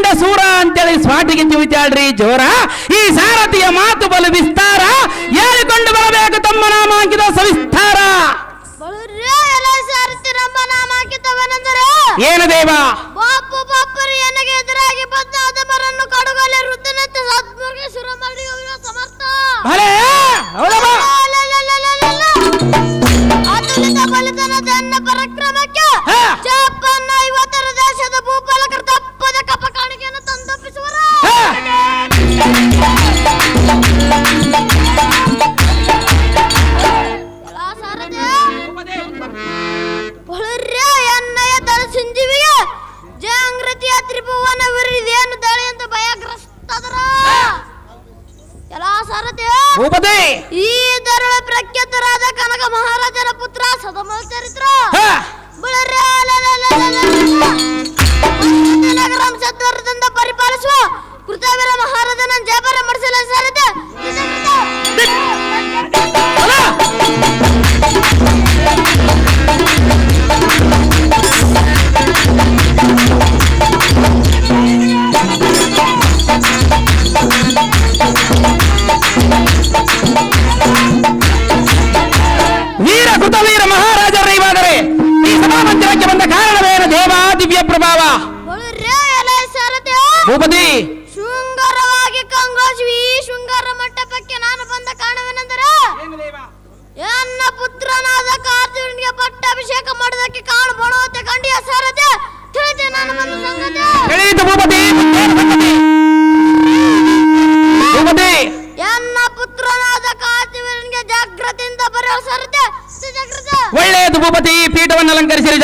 ಕಂಡ ಸೂರ ಅಂತೇಳಿ ಸ್ವಾಟಿಗೆ ಜಿವಿತಾಳ್ರಿ ಜೋರ. ಈ ಸಾರಥಿಯ ಮಾತು ಬಲು ವಿಸ್ತಾರ. ಹೇಳಿಕೊಂಡು ಬರಬೇಕು ತಮ್ಮ ನಾಮ ಹಾಕಿದ ಸವಿಸ್ತಾರ ಏನು ದೇವಾ?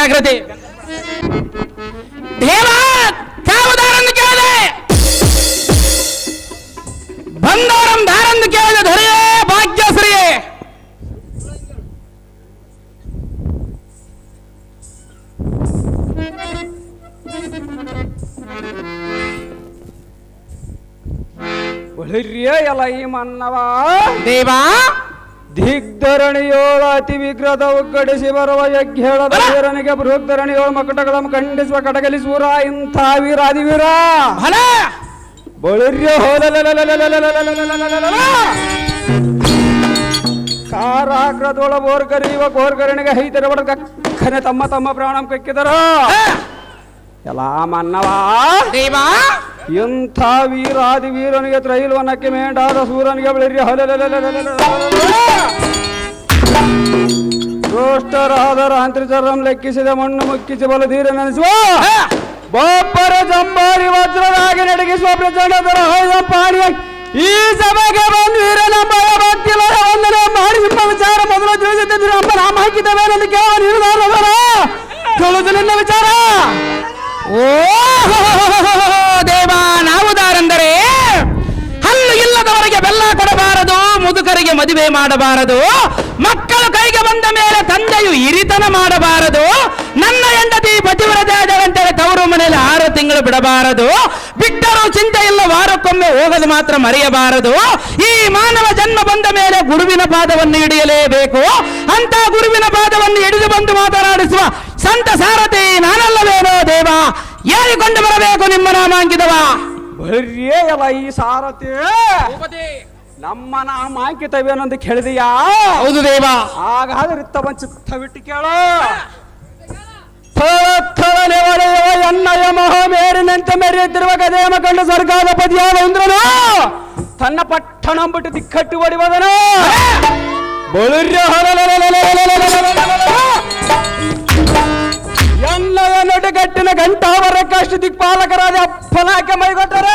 ಜಾಗೃತಿ ದೇವ ಯಾವುದಾರಂದು ಕೇಳಿದೆ ಬಂದಾರಂ ದಾರಂದು ಕೇಳಿದೆ ಧರೆಯೇ ಭಾಗ್ಯಶ್ರೀಯೇ ಒಳ್ಳೆಯ ಎಲ್ಲ ಈ ಮನ್ನವ ದೇವಾ ದಿಗ್ಧರಣಿಯೋಳ ಅತಿ ವಿಗ್ರಹ ಒಗ್ಗಡಿಸಿ ಬರುವ ಯಜ್ಞೇಳದ ವೀರನಿಗೆ ಬೃಹದ್ಧರಣಿಯೋಳ ಮಕಟಗಳನ್ನು ಖಂಡಿಸುವ ಕಟಗಲಿ ಸೂರ ಇಂಥ ವೀರ ಅಧಿವೀರ ಬಳಿರ್ಯ ಕಾರಾಗ್ರದೊಳ ಬೋರ್ಗರಿ ಇವ ಬೋರ್ಗರಣಿಗೆ ಹೈತರ ಬಡ ಕಕ್ಕನೆ ತಮ್ಮ ತಮ್ಮ ಪ್ರಾಣಂ ಕಕ್ಕಿದರು ಎಲ್ಲ ಮನ್ನವಾ ಇಂಥ ವೀರಾದಿ ವೀರನಿಗೆ ತ್ರೈಲ್ವನಕ್ಕೆ ಮೇಂಡಾದ ಸೂರನಿಗೆ ಬೆಳಿರಿ. ದುಷ್ಟರಾದ ರಾಂತ್ರಿಚರಂ ಲೆಕ್ಕಿಸಿದ ಮಣ್ಣು ಮುಕ್ಕಿಸಿ ಬಲಧೀರ ನೆನೆಸುವ. ಬೊಬ್ಬರ ಜಂಬಾರಿ ವಜ್ರವಾಗಿ ನಡಗಿಸುವ ಪ್ರಚಂಡದರ ಹೈದ ಪಾಡಿಯ ಈ ಸಭೆಗೆ ಬಂದು ವೀರನಂಬ ಭಕ್ತಿಲ ವಂದನೆ ಮಾಡಿ ನಿಮ್ಮ ವಿಚಾರ ಮೊದಲು ತಿಳಿಸುತ್ತಿದ್ದರು ಅಮ್ಮ ನಾಮ ಹಾಕಿದ್ದೇವೇನೆಂದು ಕೇವಲ ನಿರ್ಧಾರವರ ವಿಚಾರ. ಓ! ಮದುವೆ ಮಾಡಬಾರದು. ಮಕ್ಕಳು ಕೈಗೆ ಬಂದ ಮೇಲೆ ತಂದೆಯು ಇರಿತನ ಮಾಡಬಾರದು. ನನ್ನ ಹೆಂಡತಿ ಪತಿವ್ರತೆ ತವರು ಮನೆಯಲ್ಲಿ ಆರು ತಿಂಗಳು ಬಿಡಬಾರದು. ಬಿಟ್ಟರು ಚಿಂತೆ ಇಲ್ಲ ವಾರಕ್ಕೊಮ್ಮೆ ಹೋಗದು ಮಾತ್ರ ಮರೆಯಬಾರದು. ಈ ಮಾನವ ಜನ್ಮ ಬಂದ ಮೇಲೆ ಗುರುವಿನ ಪಾದವನ್ನು ಹಿಡಿಯಲೇಬೇಕು. ಅಂತ ಗುರುವಿನ ಪಾದವನ್ನು ಹಿಡಿದು ಬಂದು ಮಾತನಾಡಿಸುವ ಸಂತ ಸಾರಥಿ ನಾನಲ್ಲವೇನೋ ದೇವ. ಏರಿಕೊಂಡು ಬರಬೇಕು ನಿಮ್ಮ ನಾಮಾಂಕಿತವ. ಬರ್ಯೇ ಈ ಸಾರಥಿ? ನಮ್ಮ ನಾಮ ಅಂಕಿತವೇನಂತ ಕೇಳಿದೆಯಾ? ಹೌದು ದೇವ. ಹಾಗಾದ್ರೆ ತವಿಟ್ಟು ಕೇಳೋ. ಎನ್ನಯ ಮಹಾಮೇರಿನಂತೆ ಮೆರೆಯುತ್ತಿರುವ ಗದೆಯಮ ಕಂಡು ಸ್ವರ್ಗದ ಪದಿಯಾದ ಇಂದ್ರನು ತನ್ನ ಪಟ್ಟಣ ಬಿಟ್ಟು ದಿಕ್ಕಟ್ಟು ಹೊಡಿವದನು ಬಳುರ್ಯ ನಡುಗಟ್ಟಿನ ಗಂಟಾವರ ಕಷ್ಟ ದಿಕ್ಪಾಲಕರಾದ ಫಲಾಕೆ ಮೈಗೊಟ್ಟರೆ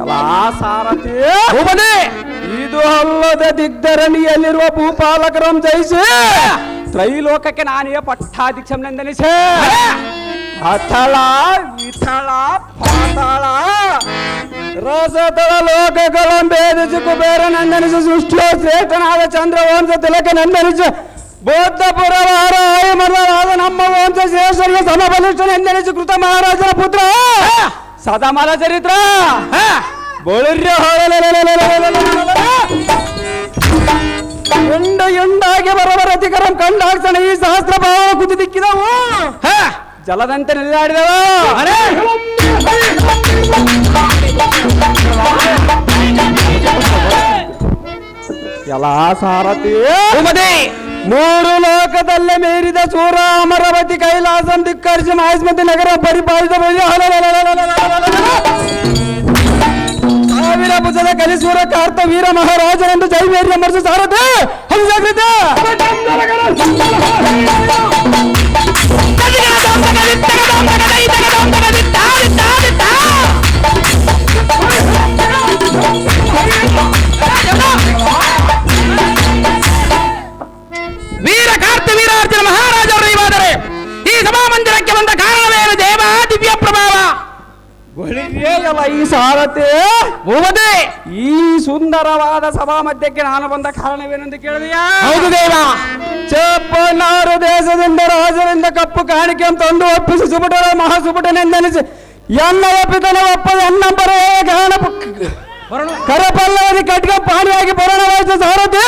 ಎಲ್ಲ ಸಾರಥಿ. ಇದು ಅಲ್ಲದ ದಿಗ್ಧರಣಿಯಲ್ಲಿರುವ ಭೂಪಾಲಕರಂ ಜಯಿಸಿ. ತ್ರೈಲೋಕಕ್ಕೆ ನಾನೇ ಪಟ್ಟಾಧೀಕ್ಷನೆಂದನಿಸೆ ಅಥಳ అథలా విఠల పాతలా. రసతల లోకగలం భేదించు కుబేర నందనిసు సృష్టిలో శ్రేతనాథ చంద్రవంశ తిలక నందనిసు బోధపురవారాయ మరవాద నమ్మ వంశ శేషర్య సమబలిష్ట నందనిసు కృత మహారాజుల పుత్ర. సదమల చరిత్ర. బొళుర్య ఎండాగి బరవరతికరం కండాక్షణ ఈ శాస్త్ర ಜಲದಂತೆ ನಿಲ್ಲಾಡಿದವು ಎಲ್ಲ ಸಾರಥಿ ಮೂರು ಲೋಕದಲ್ಲೇ ಮೀರಿದ ಸೂರ ಅಮರವತಿ ಕೈಲಾಸಂ ಧಿಕ್ಕರಿಸಿ ಮಹೇಶ್ಮತಿ ನಗರ ಪರಿಪಾಲಿತ ಸಾವಿರ ಭುಜದ ಕಲಿಸೂರ ಕಾರ್ತ ವೀರ ಮಹಾರಾಜನೆಂದು ಜೈ ಮೇರಿಯ ಮರ್ಸ ಸಾರಥಿ. ಹೌದು ಜಾಗೃತಿ ವೀರ ಕಾರ್ತ ವೀರಾರ್ಜುನ ಮಹಾರಾಜರು ಇವಾದರೆ ಈ ಸಭಾಮಂದಿರಕ್ಕೆ ಬಂದ ಕಾರಣವೇನು ದೇವ ದಿವ್ಯ ಪ್ರಭಾವ ಒಳ್ಳೆಯಲ್ಲ ಈ ಸಾರಥಿ. ಭೂಪತಿ! ಈ ಸುಂದರವಾದ ಸಭಾ ಮಧ್ಯಕ್ಕೆ ನಾನು ಬಂದ ಕಾರಣವೇನೆಂದು ಕೇಳಿದೆಯಾ? ಹೌದು ದೇವ. ಚಪ್ಪನಾರು ದೇಶದಿಂದ ರಾಜರಿಂದ ಕಪ್ಪು ಕಾಣಿಕೆ ತಂದು ಒಪ್ಪಿಸಿ ಸುಬುಟರ ಮಹಾಸುಬುಟನೆಂದೆನಿಸಿ ಎನ್ನ ಒಪ್ಪಿದನ ಒಪ್ಪದ ಎನ್ನಂಬರ ಕಾರಣ ಕರಪಲ್ಲವದಿ ಕಟ್ಕ ಪಾಣಿಯಾಗಿ ಬರೋಣವಾಯ್ತು ಸಾರಥಿ.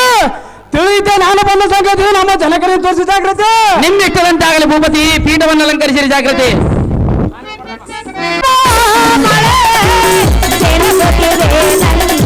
ತಿಳಿಯುತ್ತೆ ನಾನು ಬಂದ ಸಂಗತಿ ನಮ್ಮ ಜನಕರಿಗೆ ತೋರಿಸಿ ಜಾಗ್ರತೆ. ನಿಮ್ಮಿಷ್ಟದಂತಾಗಲಿ ಭೂಪತಿ ಪೀಠವನ್ನು ಅಲಂಕರಿಸಿರಿ ಜಾಗೃತಿ ಬಾಳೇ ಏನೋಕ್ಕೆ ವೇದನೆ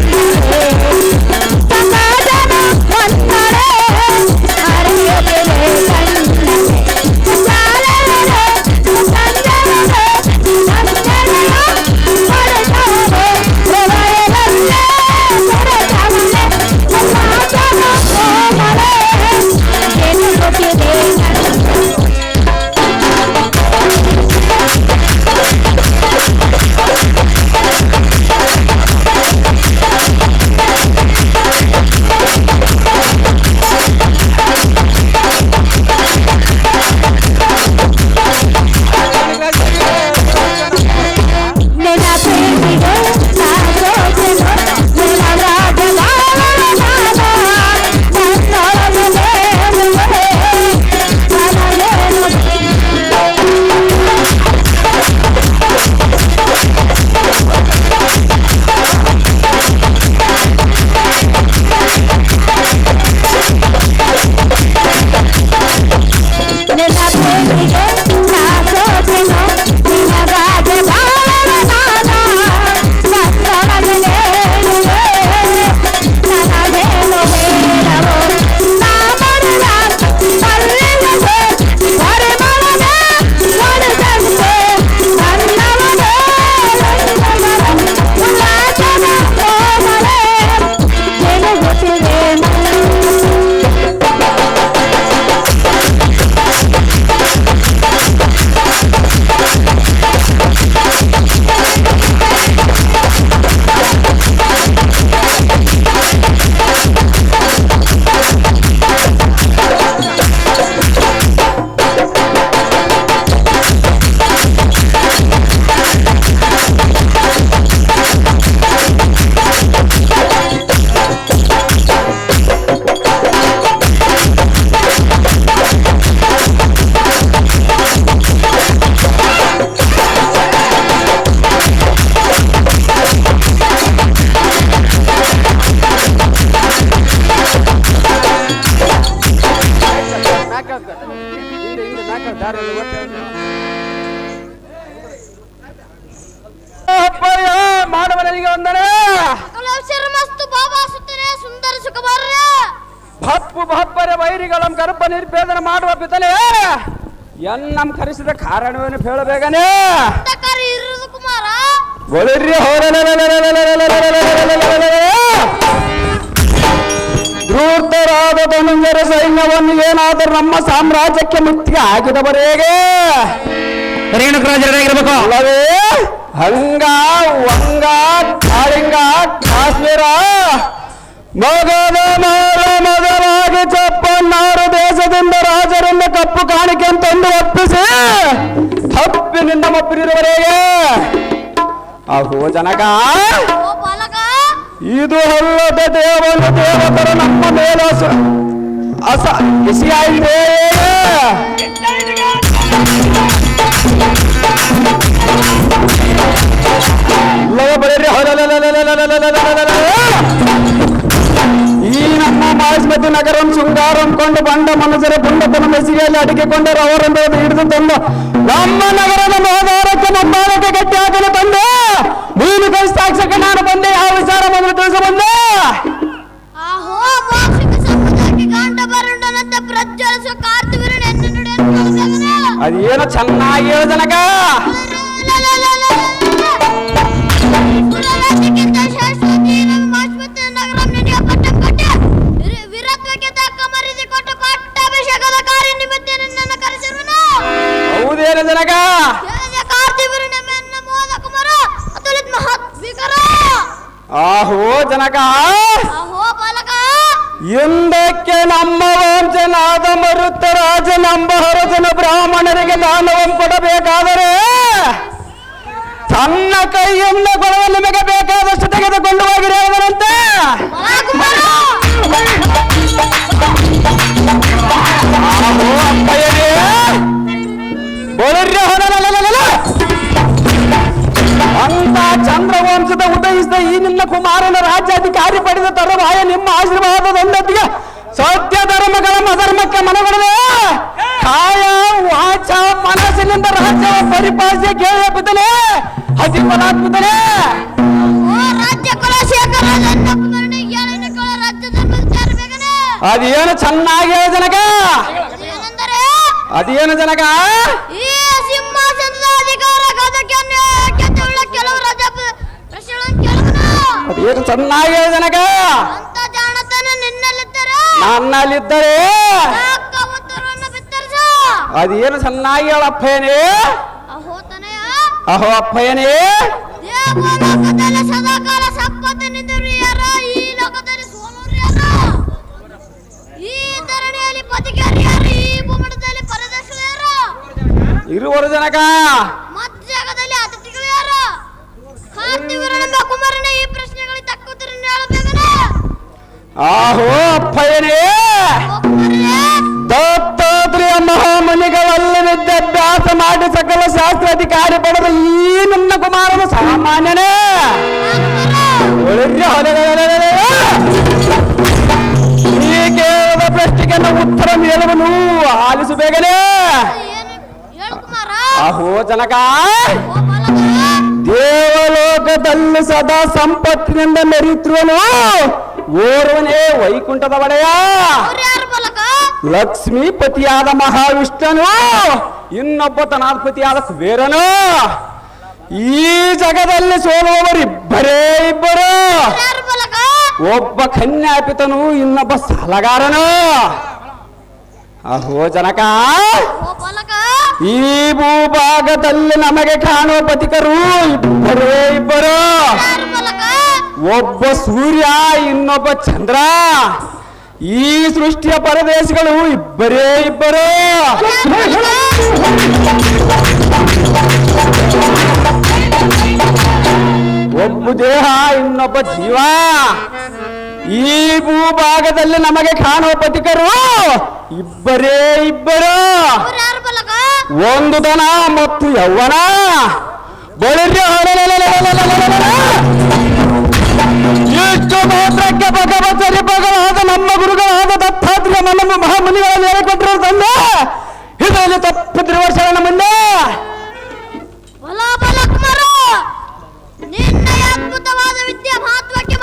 ಯಾರಲ್ಲ ಮಾನವನಿಗೆ ಒಂದನೇ ಭಪ್ಪು ಭಪ್ಪರ ವೈರಿಗಳ ಗರ್ಭ ನಿರ್ಭೇದನ ಮಾಡುವ ಬಿದ್ದಲೆ ಎನ್ ನಮ್ ಕರೆಸಿದ ಕಾರಣವೇನು ಹೇಳಬೇಕನೇ? ಕುಮಾರ. ಧೂರ್ತರಾದ ಧನುಂಜರ ಸೈನ್ಯವನ್ನು ಏನಾದರೂ ನಮ್ಮ ಸಾಮ್ರಾಜ್ಯಕ್ಕೆ ಮುತ್ತಿಗೆ ಹಾಕಿದವರೇಗೆ? ರೇಣುಕರಾಜರಾಗಿರ್ಬೇಕು ಅಲ್ಲವೇ? ಹಂಗ ವಂಗ ಕಾಳಿಂಗ ಕಾಶ್ಮೀರ. ಮಗದ ಮಾರ ಮೊದಲಾಗಿ ಚಪ್ಪನ್ನಾರು ದೇಶದಿಂದ ರಾಜರಿಂದ ಕಪ್ಪು ಕಾಣಿಕೆ ತಂದು ಒಪ್ಪಿಸಿ ತಪ್ಪಿನಿಂದ ಮಪ್ಪಿರುವವರೆಗೆ ಅಹೋ ಜನಕ. ಇದು ಅಲ್ಲದ ದೇವರು ದೇವತರ ನಮ್ಮ ಮೇಲೆ ಅಸ ಬಿಸಿಯಾಗಿದೆ ಬರೀ ಈ ನಮ್ಮ ಮಾಸ್ಮತಿ ನಗರಂ ಶೃಂಗಾರಂ ಕೊಂಡು ಬಂಡ ಮನಸ್ಸರ ಪುಂಡತನ ಮೆಸಿಗೆಯಲ್ಲಿ ಅಡಿಕೆಕೊಂಡರು ಅವರನ್ನು ಹಿಡಿದು ತಂದು ನಮ್ಮ ನಗರದ ಮೋದಾರಕ್ಕೆ ನಮ್ಮ ಗಟ್ಟಿ ಹಾಕಲು ತಂದೆ. ನೀನು ಕೈಸ್ತಾಕ್ಷಕ್ಕೆ ನಾನು ಬಂದೆ ಯಾವ ವಿಚಾರ ಮೊದಲು ತಿಳಿಸ ಬಂದೆ. ಆಹೋ ಚೆನ್ನಾಗಿ ಹೇಳ್ದನಕ ಹೌದೇನ ಬರುಂಡನಂತೆ ಪ್ರಜ್ವಲಿಸುವ ಕಾರ್ತಿವೀರನ ಎನ್ನು ನಡೆಯನ್ನು ಅದೇನು ಚೆನ್ನಾಗಿ ಹೇಳು ಜನಕ ಸುರರಾಜ್ಯಕ್ಕಿಂತ ಶಾಶ್ವತಿ ನಮ್ಮ ಮಾಸ್ಮತಿ ನಗರ ನಿನಗೆ ಪಟ್ಟ ಕೊಟ್ಟೆ ವಿರ- ವೀರತ್ವಕ್ಕೆ ತಕ್ಕ ಮರ್ಯಾದೆ ಕೊಟ್ಟು ಪಟ್ಟಾಭಿಷೇಕದ ಕಾರ್ಯ ನಿಮಿತ್ತ ನಿನ್ನನ್ನು ಕರೆಸಿರುವನು ಹೌದೇನು ಜನಕ ಹೇಳಿದ ಕಾರ್ತಿವೀರನ ಮೆನ್ನ ಮೋದ ಕುಮಾರ ಅತುಲಿತ್ ಮಹತ್ ಭೀಕರ ಆಹೋ ಜನಕ. ಎಂದಕ್ಕೆ ಹಿಂದಕ್ಕೆ ನಮ್ಮ ವಂಶನಾದ ಮರುತ್ತ ರಾಜ ನಂಬ ಹರಜನ ಬ್ರಾಹ್ಮಣರಿಗೆ ದಾನವಂ ಕೊಡಬೇಕಾದರೆ ತನ್ನ ಕೈಯಿಂದ ಕೊಡಲು ನಿಮಗೆ ಬೇಕಾದಷ್ಟು ತೆಗೆದುಕೊಂಡು ಹೋಗಿರುವುದರಂತೆ ಹೊರ ಕುಮಾರ ಅಂತ ಚಂದ್ರವಂಶದ ಉದಯಿಸಿದ ಈ ನಿನ್ನ ಕುಮಾರನ ರಾಜ್ಯಾಧಿಕಾರಿ ಪಡೆದ ತರುವಾಯ ನಿಮ್ಮ ಆಶೀರ್ವಾದದೊಂದಿಗೆ ಸತ್ಯ ಧರ್ಮಗಳ ಅಧರ್ಮಕ್ಕೆ ಮನಗೊಡದೆ ಕಾಯ ವಾಚ ಮನಸ್ಸಿನಿಂದ ರಾಜ್ಯ ಪರಿಪಾಲಿಸಿ ಕೇಳಿದ ಬಿದ್ದಲೆ ಬೇಗನೆ ಅದೇನು ಚೆನ್ನಾಗಿ ಹೇಳ ಜನಕ. ಅದೇನು ಜನಕ? ಕೆಲವು ರಾಜ ಪ್ರಶ್ನೆಗಳನ್ನು ಕೇಳುವನು ಅದೇನು ಚೆನ್ನಾಗಿ ಜನಕ ಅಂತ ಜಾಣತನ ನಿನ್ನಲ್ಲಿದ್ದರೆ? ನನ್ನಲ್ಲಿದ್ದರೆ? ಅದೇನು ಚೆನ್ನಾಗಿ ಹೇಳಪ್ಪಯ್ಯನೇ? ಅಹೋ ಅಪ್ಪಯ್ಯನೇ? ದೇವಲೋಕದಲ್ಲಿ ಸದಾಕಾಲ ಸಂಪತ್ತಿನಿಂದರು ಯಾರ? ಈ ಲೋಕದಲ್ಲಿ ಸೋಲುವರು ಯಾರ? ಈ ಧರಣಿಯಲ್ಲಿ ಬದುಕ್ಯಾರು ಯಾರು? ಈ ಭೂಮಂಡಲದಲ್ಲಿ ಪರದೇಶಗಳು ಯಾರು? ಇರುವರು ಜನಕ ಮಧ್ಯಗದಲ್ಲಿ ಅತಿಥಿಗಳು ಯಾರು ಕಾರ್ತಿವೀರನೆಂಬ ಕುಮಾರನ ಈ ಪ್ರಶ್ನೆಗಳಿಗೆ ತಕ್ಕ ಉತ್ತರವನ್ನು ಹೇಳಬೇಕನೆ ಆಹೋ ಅಪ್ಪಯ್ಯನೇ! ದತ್ತಾತ್ರಿಯ ಕುಮಾರನೇ, ದತ್ತಾತ್ರೇಯ ಮಹಾಮುನಿಗಳಲ್ಲಿ ವಿದ್ಯಾಭ್ಯಾಸ ಮಾಡಿ ಸಕಲ ಶಾಸ್ತ್ರಾಧಿಕಾರಿ ಪಡೆದ ಈ ನನ್ನ ಕುಮಾರನ ಸಾಮಾನ್ಯನೇ. ಈ ಕೇಳದ ಪ್ರಶ್ನೆಗೆ ನಾವು ಉತ್ತರ ನೀಡುವನು. ಆಲಿಸಬೇಕನೇ ಕುಮಾರ ಜನಕ! ದೇವಲೋಕದಲ್ಲಿ ಸದಾ ಸಂಪತ್ತಿನಿಂದ ಮೆರೀತಿರುವನು ಓರ್ವನೇ ವೈಕುಂಠದ ಒಡೆಯ ಲಕ್ಷ್ಮೀಪತಿಯಾದ ಮಹಾವಿಷ್ಣನು ಇನ್ನೊಬ್ಬ ತನಾಧಿಪತಿಯಾದ ಕುಬೇರನು. ಈ ಜಗದಲ್ಲಿ ಸೋಲುವವರಿಬ್ಬರೇ ಇಬ್ಬರು. ಒಬ್ಬ ಕನ್ಯಾಪಿತನು ಇನ್ನೊಬ್ಬ ಸಾಲಗಾರನು. ಅಹೋ ಜನಕ! ಈ ಭೂಭಾಗದಲ್ಲಿ ನಮಗೆ ಕಾಣುವ ಪತಿಕರು ಇಬ್ಬರೇ ಇಬ್ಬರು. ಒಬ್ಬ ಸೂರ್ಯ ಇನ್ನೊಬ್ಬ ಚಂದ್ರ. ಈ ಸೃಷ್ಟಿಯ ಪರದೇಶಗಳು ಇಬ್ಬರೇ ಇಬ್ಬರು. ಒಬ್ಬ ದೇಹ ಇನ್ನೊಬ್ಬ ಜೀವ. ಈ ಭೂಭಾಗದಲ್ಲಿ ನಮಗೆ ಕಾಣುವ ಪತಿಕರು ಇಬ್ಬರೇ ಇಬ್ಬರು. ಒಂದು ದನ ಮತ್ತು ಯೌವನ. ಬಳಿರ್ಯ ಎಷ್ಟು ಮಾತ್ರಕ್ಕೆ ಭಗವತರಿ ಭಗವಾದ ನಮ್ಮ ಗುರುಗಳಾದ ದತ್ತಾತ್ರೇಯ ನಮ್ಮ ಮಹಾಮುನಿಗಳಲ್ಲಿ ಹೇಳಿಕೊಟ್ಟಿರೋ ತಂದೆ. ಇದರಲ್ಲಿ ತಪ್ಪಿದ್ರುವ ವರ್ಷ ಮುಂದೆ. ಬಲ ಬಲ ನಿನ್ನ ಅದ್ಭುತವಾದ ವಿದ್ಯೆ ಮಹತ್ವಕ್ಕೆ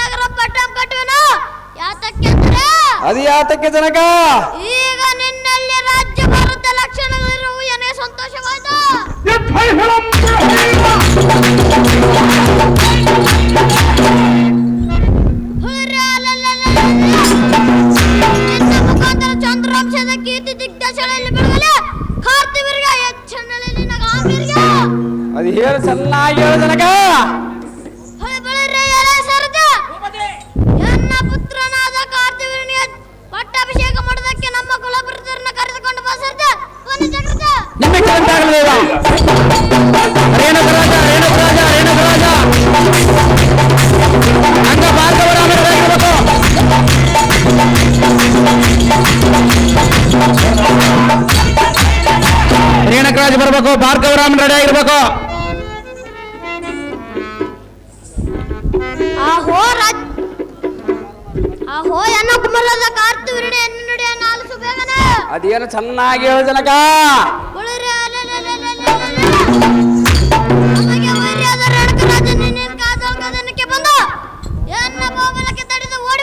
ನಗರ ಪಟ್ಟಂ ಕಟ್ಟುವೆನು? ಯಾತಕ್ಕೆಂದರೆ ಅದು ಯಾತಕ್ಕೆ ಜನಕ ಈಗ ನಿನ್ನಲ್ಲಿ ರಾಜ್ಯ ಭಾರತ ಲಕ್ಷಣಗಳಿರುವು ಏನೇ ಹುಡುಗ್ರೆ, ಹೇಳು ಚೆನ್ನಾಗಿ ಹೇಳು ಬೆಳರೆ ಎಲೆ ಪುತ್ರನಾದ ಕಾರ್ತಿವೀರ್ಯನಿಗೆ ಪಟ್ಟಾಭಿಷೇಕ ಮಾಡೋದಕ್ಕೆ ನಮ್ಮ ಕುಲಪುತ್ರರನ್ನ ಕರೆದುಕೊಂಡು ಬಾ ರೇಣುಕರಾಜ ರೇಣುಕರಾಜ ರೇಣುಕರಾಜ ಭಾರ್ಗವರಾಮರಾಗಿರ್ಬೇಕು ರೇಣುಕರಾಜ್ ಬರ್ಬೇಕು. ಭಾರ್ಗವರಾಮನ್ ರೆಡಿ ಬೋಬಲಕ್ಕೆ ಹೇಳು ಜನಕ.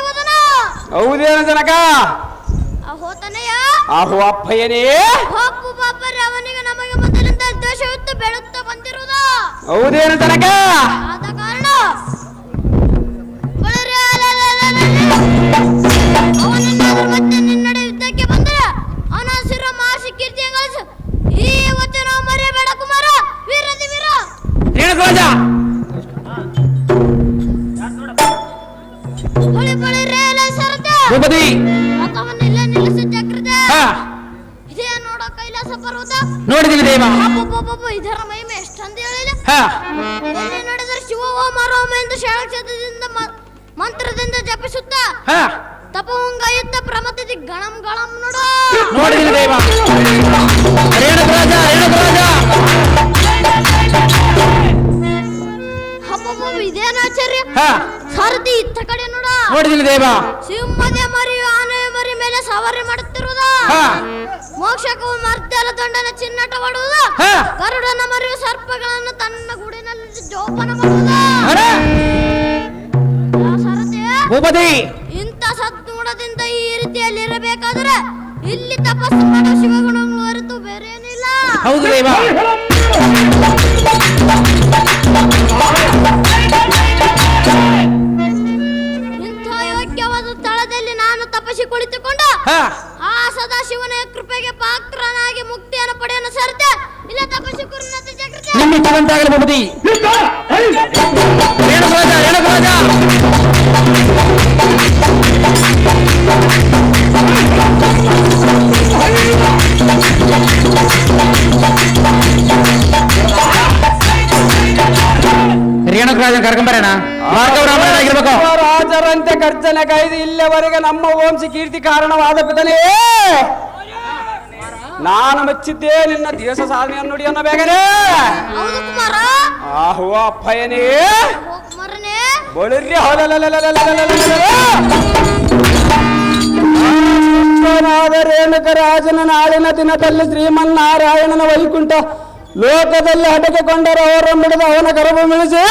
ಹೋದನು ಹೌದೇನು ಜನಕ? ಆಹು ಅಪ್ಪಯ್ಯನೇ. ಹೋಗು ಬಾಬರಿ ಅವನಿಗೆ ನಮಗೆ ಮೊದಲಿಂದ ದ್ವೇಷವಿತ್ತು ಬೆಳುತ್ತಾ ಬಂದಿರುವುದು ಹೌದೇನು ಜನಕ ಆದ ಕಾರಣ ಉಳಿರೆ ಅಲೆಲೆಲೆಲೆಲೆ. ಅವನನ್ನಾದ್ರೂ ಮತ್ತೆ ನಿನ್ನಡೆ ಯುದ್ಧಕ್ಕೆ ಬಂದರೆ ಅವನ ಸಿರ ಮಾಸಿ ಕೀರ್ತಿಯ ಗಳಿಸು ಈ ಹೊತ್ತು ನಾವು ಮರೆಯಬೇಡ ಕುಮಾರ ವೀರದಿ ವೀರ ರೇಣುಕರಾಜ ಹೊಳಿ ಬಳಿ ರೇಲ ಸರತೆ ಭೂಪತಿ ರಥವನ್ನೆಲ್ಲ ನಿಲ್ಲಿಸಿ ಜಾಗ್ರತೆ ಹಾ ಇದೇ ನೋಡೋ ಕೈಲಾಸ ಪರ್ವತ ನೋಡಿದೀವಿ ದೇವ. ಇದರ ಮಹಿಮೆ ಎಷ್ಟಂತ ಹೇಳಿಲ್ಲ ನೋಡಿದರೆ ಶಿವ ಓಂ ಓಂ ಎಂದು ಶಾಕ್ಷತದಿಂದ ಮಂತ್ರದಿಂದ ಜಪಿಸುತ್ತಾ ತಪವಂಗಾಯುತ್ತ ಪ್ರಮತಿದಿ ಗಣಂ ಗಣಂ ನೋಡು. ನೋಡಿದೀವಿ ದೇವ. ರೇಣುಕರಾಜ ರೇಣುಕರಾಜ ಹಬ್ಬಬ್ಬ ಇದೇನು ಹಾ. ಸಾರಥಿ ಇತ್ತ ಕಡೆ ನೋಡ. ನೋಡಿದೀವಿ ದೇವ. ಸಿಂಹದ ಮರಿ ಆನೆ ಮರಿ ಮೇಲೆ ಸವಾರಿ ಮಾಡುತ್ತಿರುವುದ. ಮೋಕ್ಷಕ್ಕೂ ಮರ್ತ್ಯಲ ದಂಡನ ಚಿನ್ನಟ ಮಾಡುವುದ ಗರುಡನ ಮರಿಯು ಸರ್ಪಗಳನ್ನು ತನ್ನ ಗುಡಿನಲ್ಲಿ ಜೋಪಾನ ಮಾಡುವುದ. ಭೂಪತಿ. ಇಂಥ ಸದ್ಗುಣದಿಂದ ಈ ರೀತಿಯಲ್ಲಿ ಇರಬೇಕಾದ್ರೆ ಇಲ್ಲಿ ತಪಸ್ಸು ಮಾಡೋ ಶಿವಗುಣಗಳು ಹೊರತು ಬೇರೆ ಏನಿಲ್ಲ ಹೌದು ದೇವ. ಇಂಥ ಯೋಗ್ಯವಾದ ಸ್ಥಳದಲ್ಲಿ ನಾನು ತಪಸ್ಸಿ ಕುಳಿತುಕೊಂಡ ಆ ಸದಾ ಶಿವನ ಕೃಪೆಗೆ ಪಾತ್ರನಾಗಿ ಮುಕ್ತಿಯನ್ನು ಪಡೆಯಲು ಸಾರಥಿ ಇಲ್ಲ ತಪಸ್ಸಿ ಕುರಿನಂತೆ ಜಾಗೃತಿ ನಿಮ್ಮ ಏನು ರೇಣುಕರಾಜ ರೇಣುಕರಾಜನ್ ಕರ್ಕೊಂಬರೋಣ ಭಾರ್ಗವರಾಮರಾಗಿರ್ಬೇಕು ರಾಜರಂತೆ ಗರ್ಜನೆ ಕೈದು ಇಲ್ಲಿವರೆಗೆ ನಮ್ಮ ವಂಶ ಕೀರ್ತಿ ಕಾರಣವಾದ ಪಿತನೇ ನಾನು ಮೆಚ್ಚಿದ್ದೆ ನಿನ್ನ ದೇಶ ಸಾಧನೆಯನ್ನು ನುಡಿಯನ್ನು ಬೇಗನೆ. ಆಹೋ ಅಪ್ಪಯ್ಯನೇ. ಬಳಿರ್ರಿ ಬಳಿರ್ರಿ ರೇಣುಕ ರಾಜನ ನಾಳಿನ ದಿನದಲ್ಲಿ ಶ್ರೀಮನ್ನಾರಾಯಣನ ವೈಕುಂಠ ಲೋಕದಲ್ಲಿ ಅಡಗಿಕೊಂಡರೆ ಅವರನ್ನು ಹಿಡಿದು ಅವನ ಗರ್ಭ ಮಿಳಿಸಿ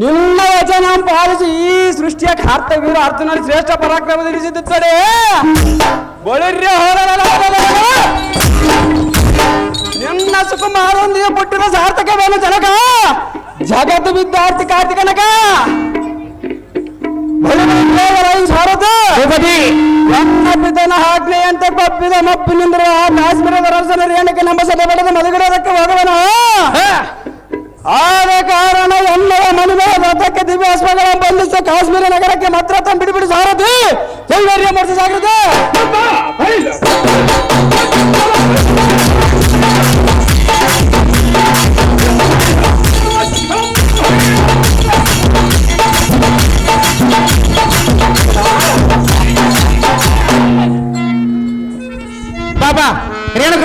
ನಿನ್ನ ವಚನ ಪಾಲಿಸಿ ಈ ಸೃಷ್ಟಿಯ ಕಾರ್ತವೀರ ಅರ್ಜುನಲ್ಲಿ ಶ್ರೇಷ್ಠ ಪರಾಕ್ರಮ ಪರಾಕ್ರಮದಲ್ಲಿಸಿದ್ದರೆ ಬಳಿರ್ರಿ ನಿನ್ನ ಸುಕುಮಾರೊಂದಿಗೆ ಪುಟ್ಟಿನ ಸಾರ್ಥಕವೇನು ಜನಕ? ಪಿತನ ಆಜ್ಞೆಯಂತೆ ಕಪ್ಪಿದ ಮಪ್ಪಿನಿಂದ ಆ ಕಾಶ್ಮೀರದ ರಸನ ರೇಣುಕೆ ನಮ್ಮ ಸಭೆ ಪಡೆದ ಮದುಗಿಡೋದಕ್ಕೆ ಹೋಗುವನ ಆದ ಕಾರಣ ಎಲ್ಲರ ಮನುವೆ ರಥಕ್ಕೆ ದಿವ್ಯಾಸ್ಮಗಳ ಬಂಧಿಸಿ ಕಾಶ್ಮೀರ ನಗರಕ್ಕೆ ಮಾತ್ರ ತಂದು ಬಿಡಿ ಸಾರಥಿ. ಸೌಂದರ್ಯ ಮಾಡಿಸಿ ಜಾಗೃತಿ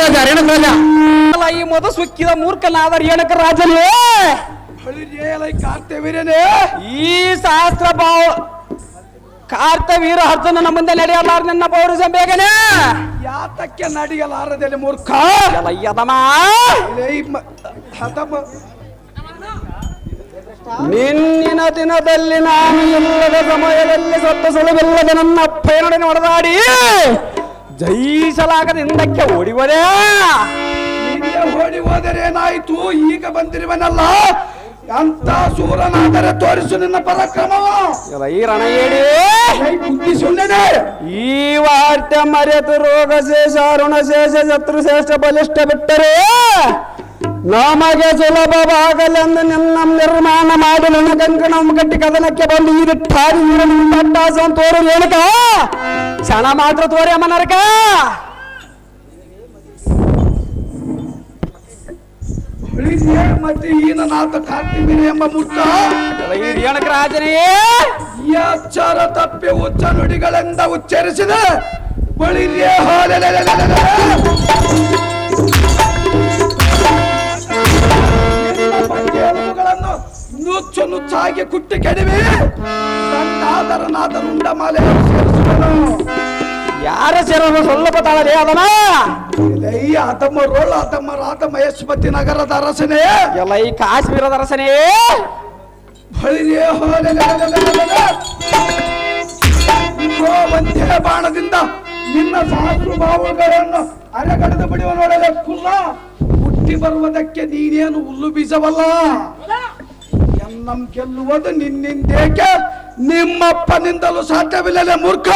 ರೇಣುಕರಾಜ ರೇಣುಕರಾಜ ಅಲ್ಲ, ಈ ಮೊದ ಸುಕ್ಕಿದ ಮೂರ್ಖನಾದ ರೇಣಕ ರಾಜನೇ. ಈ ಶಾಸ್ತ್ರ ಭಾವ ಕಾರ್ತವೀರ ಅರ್ಜುನನ ಮುಂದೆ ನಡೆಯಲಾರ ನನ್ನ ಪೌರುಷ ಬೇಗನೆ. ಯಾತಕ್ಕೆ ನಡೆಯಲಾರದಲ್ಲಿ ಮೂರ್ಖ? ಎಲ್ಲ ಯದಮ. ನಿನ್ನಿನ ದಿನದಲ್ಲಿ ನಾನು ಇಲ್ಲದ ಸಮಯದಲ್ಲಿ ಸತ್ತ ಸುಳಿವಿಲ್ಲದ ನನ್ನ ಪ್ರೇರಣೆ ಹೊಡೆದಾಡಿ ಜಯಿಸಲಾಗದ ಹಿಂದಕ್ಕೆ ಓಡಿವರೇ? ಹಿಂದೆ ಓಡಿ ಹೋದರೆ ಏನಾಯ್ತು? ಈಗ ಬಂದಿರುವನಲ್ಲ ಅಂತ ಸೂರನಾದರೆ ತೋರಿಸು ನಿನ್ನ ಪರಾಕ್ರಮವ. ಈ ರಣ ಹೇಳಿ. ಬುದ್ಧಿ ಸುಳ್ಳನೆ. ಈ ವಾರ್ತೆ ಮರೆತು ರೋಗ ಶೇಷ ಅರುಣ ಶೇಷ ಶತ್ರು ಶ್ರೇಷ್ಠ ಬಲಿಷ್ಠ ಬಿಟ್ಟರೆ ನಮಗೆ ಸುಲಭವಾಗಲೆಂದು ನಿನ್ನ ನಿರ್ಮಾಣ ಮಾಡಿ ನನ್ನ ಕಂಕಣವನ್ನು ಕಟ್ಟಿ ಕದನಕ್ಕೆ ಬಂದು ಈ ಠಾರಿ ತಟ್ಟಾಸವನ್ನು ತೋರು ಹೇಳಿಕ ಕ್ಷಣ ಮಾತ್ರ ತೋರಿ ಅಮ್ಮ ನರಕ. ಮತ್ತೆ ಮತ್ತೆ ಈನನಾಥ ಕಾರ್ತಿವೀರ್ಯ ಎಂಬ ಮುಟ್ಟ. ಈ ರಾಜನೆಯೇ ರಾಜನೇ. ಈ ತಪ್ಪಿ ಉಚ್ಚ ನುಡಿಗಳಿಂದ ಉಚ್ಚರಿಸಿದೆ. ಬಳಿರ್ಯೆ ಹೋಲೆಲೆಲೆಲೆಲೆಲೆ. ನುಚ್ಚು ಚಾಗೆ ಕುಟ್ಟಿ ಕೆಡವಿ ಸಂತಾದರನಾದರುಂಡ ಮಾಲೆ ಸೇರಿಸುವನು? ಯಾರ ಸೇರೋದು? ಸ್ವಲ್ಪ ತಾಳಲೇ ಅದನ ಇಲ್ಲಯ್ಯ ಆತಮ್ಮ ರೋಳ ಆತಮ್ಮ ರಾತ ಮಹೇಶ್ವತಿ ನಗರದ ಅರಸನೇ. ಎಲ್ಲ ಈ ಕಾಶ್ಮೀರದ ಅರಸನೇ? ಬಳಿದೇ. ಇಗೋ ಒಂದೇ ಬಾಣದಿಂದ ನಿನ್ನ ಸಾಸು ಬಾವುಗಳನ್ನು ಅರೆಗಡೆದು ಬಿಡುವ ನೋಡಲೆ ಕುಲ್ಲ ಹುಟ್ಟಿ ಬರುವುದಕ್ಕೆ ನೀನೇನು ಹುಲ್ಲು ಬೀಸವಲ್ಲ ಎನ್ನಂ ಗೆಲ್ಲುವುದು ನಿನ್ನಿಂದೇಕೆ? ನಿಮ್ಮಪ್ಪನಿಂದಲೂ ಸಾಧ್ಯವಿಲ್ಲ ಮೂರ್ಖ.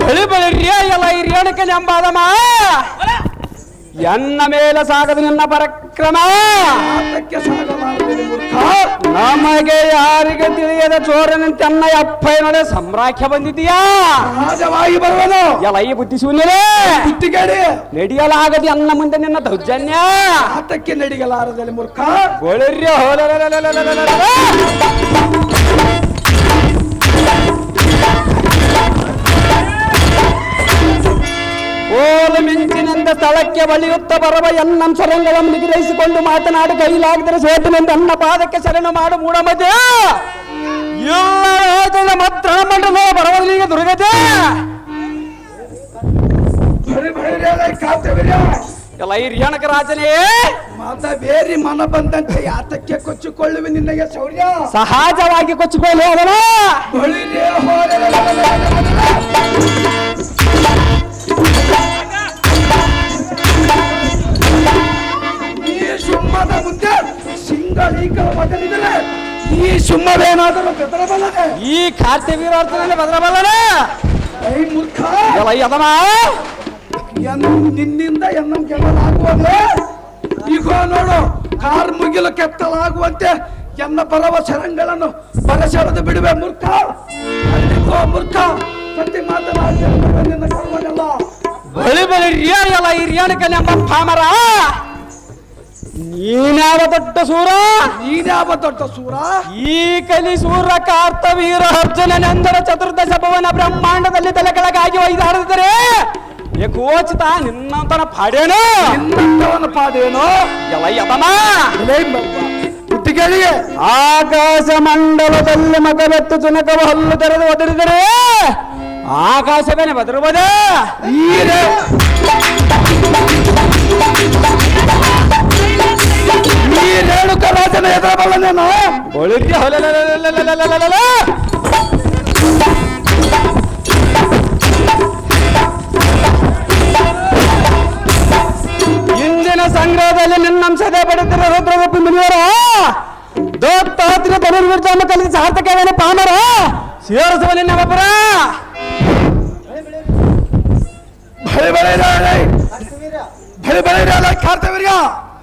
ಬಳಿ ಬಳಿ ಎಲ್ಲ ಈ ರೇಣುಕ ಎನ್ನ ಮೇಲೆ ಸಾಗದು ನಿನ್ನ ಪರಕ್ರಮ! ಸಾಗಲಾರದೆ ಮೂರ್ಖ! ಹಾಗೆ ಯಾರಿಗೆ ತಿಳಿಯದ ಚೋರನಂತೆ ತನ್ನ ಅಪ್ಪ ನೋಡ ಸಮ್ರಾಖ್ಯ ಬಂದಿದ್ದೀಯಾ ಸಹಜವಾಗಿ ಬರುವನು. ಎಲ್ಲ ಈ ಬುದ್ಧಿ ಶೂನ್ಯರೇ ಬುದ್ಧಿಗೇಡಿ ನಡೆಯಲಾಗದೆ ಅನ್ನ ಮುಂದೆ ನಿನ್ನ ದೌರ್ಜನ್ಯ? ಆತಕ್ಕೆ ನಡಿಗಲಾರದಲ್ಲಿ ಮೂರ್ಖ. ಗೋಳಿರ್ಯ ಹೋಲ ಮಿಂಚಿನಿಂದ ಸ್ಥಳಕ್ಕೆ ಬಳಿಯುತ್ತ ಬರುವ ಎನ್ನಂ ಸ್ವರಂಗಳನ್ನು ನಿಗ್ರಹಿಸಿಕೊಂಡು ಮಾತನಾಡಿ ಕೈಲಾಗದರೆ ಸೋತಿನಿಂದ ಅನ್ನ ಪಾದಕ್ಕೆ ಶರಣ ಮಾಡು ಮೂಢಮತೆ ಇಲ್ಲ ಮಾತ್ರ ಮಂಡಲ ಬರವಲಿಗೆ ದುರ್ಗತೆ. ಎಲ್ಲ ಈ ರಿಯಣಕ ರಾಜನೇ. ಮತ ಬೇರಿ ಮನ ಬಂದಂತೆ ಯಾತಕ್ಕೆ ಕೊಚ್ಚಿಕೊಳ್ಳುವೆ ನಿನ್ನಗೆ ಶೌರ್ಯ. ಸಹಜವಾಗಿ ಕೊಚ್ಚಿಕೊಳ್ಳಿ ಅದನ ಬಳಿರೇ ಹೋಲಲಲಲಲಲಲ. ಸುಮ್ಮದ ಮುಂದೆ. ಸಿಂಗಳೀಗ ಬದಲಿದರೆ ಈ ಸಿಂಹವೇನಾದರೂ ಬೆದರಬಲ್ಲದೆ ಈ ಖಾತೆ ವೀರಾರ್ಥನಲ್ಲಿ ಬದಲಬಲ್ಲನ ಐ ಮೂರ್ಖ! ಅದನ ಎನ್ನು ನಿನ್ನಿಂದ ಎನ್ನು ಗೆಲ್ಲಲಾಗುವುದೇ ಈಗ ನೋಡು ಕಾರ್ ಮುಗಿಲು ಕೆತ್ತಲಾಗುವಂತೆ ಎನ್ನ ಬರವ ಶರಂಗಳನ್ನು ಬರಸೆಳೆದು ಬಿಡುವೆ ಮೂರ್ಖ! ಅಲ್ಲಿಗೋ ಮೂರ್ಖ! ಸತ್ಯ ಮಾತನಾಡ್ತಿರುವ ನಿನ್ನ ಕರ್ಮನೆಲ್ಲ ಬಳಿ ಬಳಿ ರಿಯ ಎಲ್ಲ ಈ ರಿಯಣಕ ನಮ್ಮ ಪಾಮರ ನೀನಾವ ದೊಡ್ಡ ಸೂರ ನೀನಾವ ದೊಡ್ಡ ಸೂರ ಈ ಕಲಿ ಸೂರ ಕಾರ್ತವೀರ ಅರ್ಜುನನೆಂದರ ಚತುರ್ದಶ ಭವನ ಬ್ರಹ್ಮಾಂಡದಲ್ಲಿ ತಲೆ ಕೆಳಗಾಗಿ ಒಯ್ದಾಡಿದರೆ ಏಕೋಚಿತ ನಿನ್ನಂತನ ಪಾಡೇನು ನಿನ್ನಂತವನ ಪಾಡೇನು ಎಲ್ಲ ಯತನ ಆಕಾಶ ಮಂಡಲದಲ್ಲಿ ಮಗವೆತ್ತು ಚುನಕವ ಹಲ್ಲು ತೆರೆದು ಒದರಿದರೆ ಆಕಾಶವೇನೆ ಬದರುವುದೇ. ಈ ರೇ- ಈ ರೇಣುಕ ರಾಜನ ಎದುರಬಲ್ಲನೇನೋ ಒಳಿರ್ಯ ಹೊಲಲಲಲಲಲಲಲಲಲ. ಇಂದಿನ ಸಂಗ್ರಹದಲ್ಲಿ ನಿನ್ನಂಶದೇ ಪಡೆದಿರ ದೋತ್ತಾತ್ರಿ ಮುನಿಯರ ದೋತ್ತಾತ್ರ ಧನುರ್ವಿರ್ಜಾಮ ಕಲಿಸಿ ಸಾರ್ಥಕವೇನೆ ಪಾಮರ ಸೇರಿಸುವ ನಿನ್ನ ಒಬ್ಬರ ಬಳಿ ಬಳೆ ಬಳಿ ಬಳಿ ಬಳಿ ಕಾರ್ತವೀರ್ಯ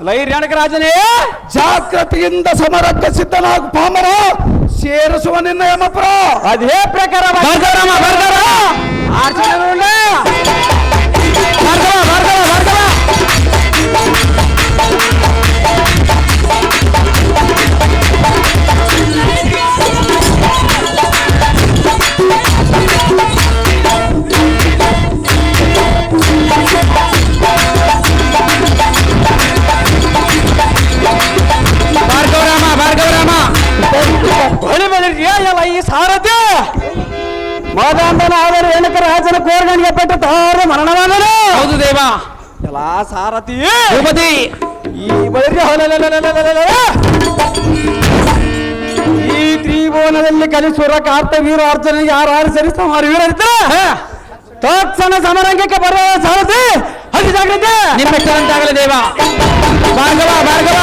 ಲೈರ್ಯಾಣಕ ರಾಜನೇ ಜಾಗೃತಿಯಿಂದ ಸಮರಕ್ಕೆ ಸಿದ್ಧನಾಗು ಪಾಮರ ಸೇರಿಸುವ ನಿನ್ನ ಯಮಪುರ ಅದೇ ಪ್ರಕಾರ ಬರ್ಗರಮ್ಮ ಬರ್ಗರ ಆರ್ಚನೆ ಸಾರಥಿ. ಯುವತಿ ಈ ಬಳಿಗೆ ಈ ತ್ರಿಭುವನದಲ್ಲಿ ಕಲಿಸುವ ಕಾರ್ತವೀರ ಅರ್ಜುನಿಗೆ ಯಾರು ಸರಿ ಸಮಾರ ವೀರ ತತ್ಸನ ಸಮರಂಗಕ್ಕೆ ಬರುವ ಸಾರಥಿ ಹಸಿ ಜಾಗ್ರತೆ ನಿಮ್ಮ ಆಗಲಿ ದೇವ. ಭಾರ್ಗವ ಭಾರ್ಗವ.